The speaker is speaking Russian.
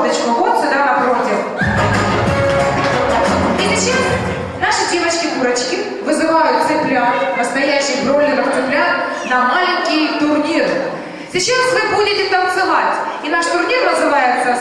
мордочку вот сюда напротив. И сейчас наши девочки-курочки вызывают цыплят, настоящих бройлеров цыплят, на маленький турнир. Сейчас вы будете танцевать. И наш турнир называется